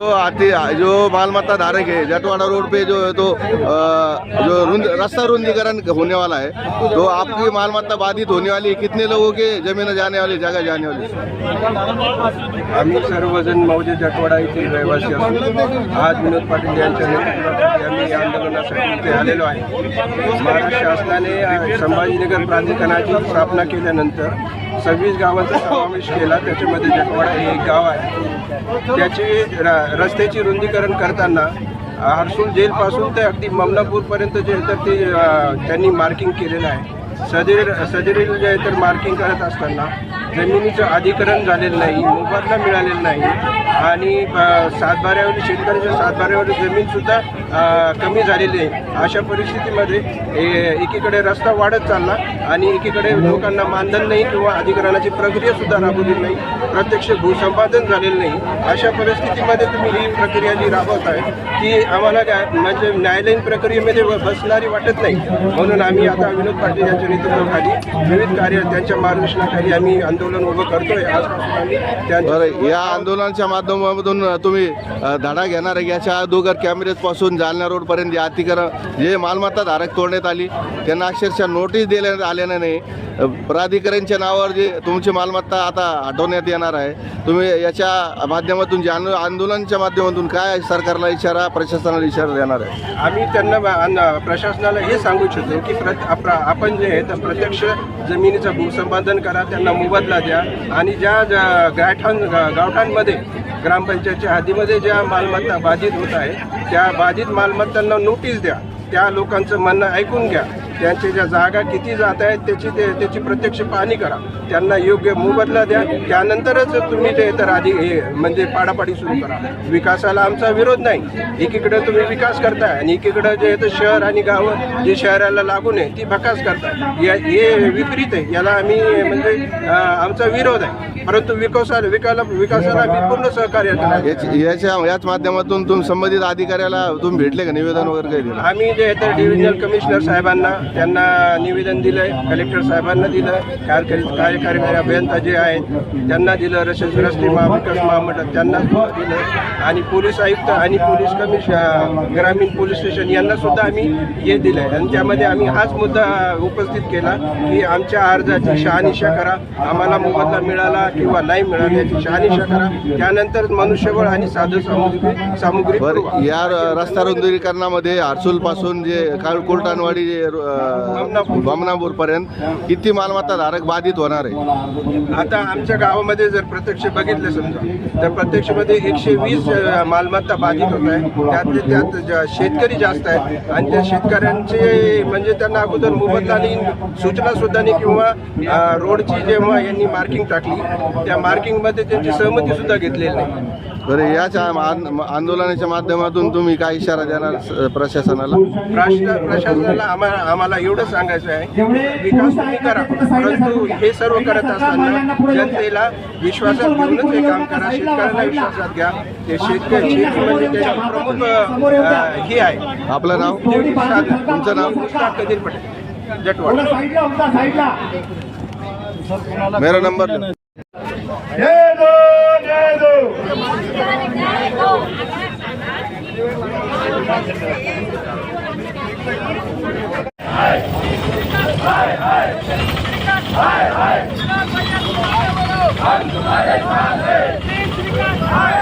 जो आती जो मालमत्ता धारक है जटवाड़ा रोड पे जो है तो आ, जो रुंद, रास्ता रुंदीकरण होने वाला है तो आपकी मालमत्ता बाधित होने वाली है कितने लोगों के जमीन जाने वाली जगह जाने वाली आम्ही सर्वजण मौजे जटवाडा येथील रहिवासी असून आज विनोद पाटील यांच्या नेतृत्वाखाली आम्ही या आंदोलनासाठी इथे आलेलो आहे. महाराष्ट्र शासनाने संभाजीनगर प्राधिकरणाची स्थापना केल्यानंतर सव्वीस गावांचा समावेश केला. त्याच्यामध्ये जगवाडा हे एक गाव आहे. त्याची र- रस्त्याची रुंदीकरण करताना हर्सूल जेलपासून ते अगदी ममनापूरपर्यंत जे आहे तर ते त्यांनी मार्किंग केलेलं आहे. सदरील सदरील जे आहे तर मार्किंग करत असताना जमिनीचं अधिकरण झालेलं नाही मोबदला मिळालेला नाही. आणि सातबाऱ्यावरील सातबाऱ्यावर शेतकऱ्याच्या सातबाऱ्यावर जमीनसुद्धा कमी झालेली आहे. अशा परिस्थितीमध्ये ए- एकीकडे रस्ता वाढत चालला आणि एकीकडे लोकांना मानधन नाही किंवा अधिकरणाची प्रक्रियासुद्धा राबवली नाही. प्रत्यक्ष भूसंपादन झालेलं नाही. अशा परिस्थितीमध्ये तुम्ही ही प्रक्रिया जी राबवत आहे ती आम्हाला काय म्हणजे न्यायालयीन प्रक्रियेमध्ये बसणारी वाटत नाही. म्हणून आम्ही आता विनोद पाटील यांच्या नेतृत्वाखाली विविध कार्य त्यांच्या मार्गदर्शनाखाली आम्ही आंदोलन उभं करतोय आजपासून आम्ही त्यांच्या बरं या आंदोलनाच्या माध्यमातून तुम्ही अ, धडा घेणार आहे याच्या अगोदर कॅमेरेजपासून जालना रोड पर्यंत जे अतिक्रम जे मालमत्ता धारक तोडण्यात आली त्यांना अक्षरशः नोटीस देण्यात आल्याने नाही. अ, प्राधिकरणच्या नावावर जे तुमची मालमत्ता आता हटवण्यात येणार आहे तुम्ही याच्या माध्यमातून जे आंदो- आंदोलनाच्या माध्यमातून काय सरकारला इशारा प्रशासनाला इशारा देणार आहे? आम्ही त्यांना प्रशासनाला हे सांगू इच्छितो की प्रत आप- आपण जे आहे तर प्रत्यक्ष जमिनीचं भूसंपादन करा त्यांना मोबदला द्या आणि ज्या ज्या गायठान गावठांमध्ये ग्रामपंचायतच्या हद्दीमध्ये ज्या मालमत्ता बाधित होत आहे त्या बाधित मालमत्तांना नोटीस द्या. त्या लोकांचं म्हणणं ऐकून घ्या. त्यांच्या ज्या जागा किती जात आहेत त्याची ते त्याची प्रत्यक्ष पाहणी करा. त्यांना योग्य मोबदला द्या. त्यानंतरच तुम्ही ते तर आधी हे म्हणजे पाडापाडी सुरू करा. विकासाला आमचा विरोध नाही. एकीकडे तुम्ही विकास करताय आणि एकीकडे जे आहे ते शहर आणि गावं जे शहराला लागून आहे ती भकास करताय. या हे विपरीत आहे. याला आम्ही म्हणजे आमचा विरोध आहे. परंतु विकासाला विकाला विकासाला आम्ही पूर्ण सहकार्य करणार याच्या याच माध्यमातून तुम्ही संबंधित अधिकाऱ्याला तुम्ही भेटले का? निवेदन वगैरे आम्ही जे आहे तर डिव्हिजनल कमिशनर साहेबांना त्यांना निवेदन दिलंय कलेक्टर साहेबांना दिलं कार्यकारी कार्यकारी अभियंता जे आहेत त्यांना दिलं रस्ते रस्ते महाविकास महामंडळ त्यांना दिलं. आणि पोलीस आयुक्त आणि पोलीस कमिशन ग्रामीण पोलीस स्टेशन यांना सुद्धा आम्ही हे दिलंय. आणि त्यामध्ये आम्ही हाच मुद्दा उपस्थित केला की आमच्या अर्जाची शहानिशा करा. आम्हाला मोबदला मिळाला किंवा नाही मिळाला याची शहानिशा करा. त्यानंतर मनुष्यबळ आणि साधन सामुग्री सामुग्री या रस्ता रुंदीकरणामध्ये पासून जे काळ कोलटानवाडी जे बमनापूर. बमनापूर पर्यंत किती मालमत्ता धारक बाधित होणार आहे? आता आमच्या गावामध्ये जर प्रत्यक्ष बघितलं समजा तर प्रत्यक्षमध्ये एकशे वीस मालमत्ता बाधित होत आहे. त्यातले त्यात शेतकरी जास्त आहेत आणि त्या शेतकऱ्यांचे म्हणजे त्यांना अगोदर मोबदला सूचना सुद्धा नाही किंवा रोडची जेव्हा यांनी मार्किंग टाकली त्या मार्किंगमध्ये त्यांची सहमती सुद्धा घेतलेली नाही. बरं याच्या आंद- आंदोलनाच्या माध्यमातून तुम्ही काय इशारा देणार प्रशासनाला? प्रशासनाला आम्हाला आम्हाला एवढं सांगायचं आहे विकास तुम्ही करा. परंतु हे सर्व करत असताना जनतेला विश्वासात घेऊनच हे काम करा. शेतकऱ्यांना विश्वासात घ्या. ते शेतकरी शेती म्हणजे त्याची प्रमुख हे आहे. आपलं नाव? तुमचं नाव? कदीर पटेल. जटवाड. मेरा नंबर जय दो जय दो हाय हाय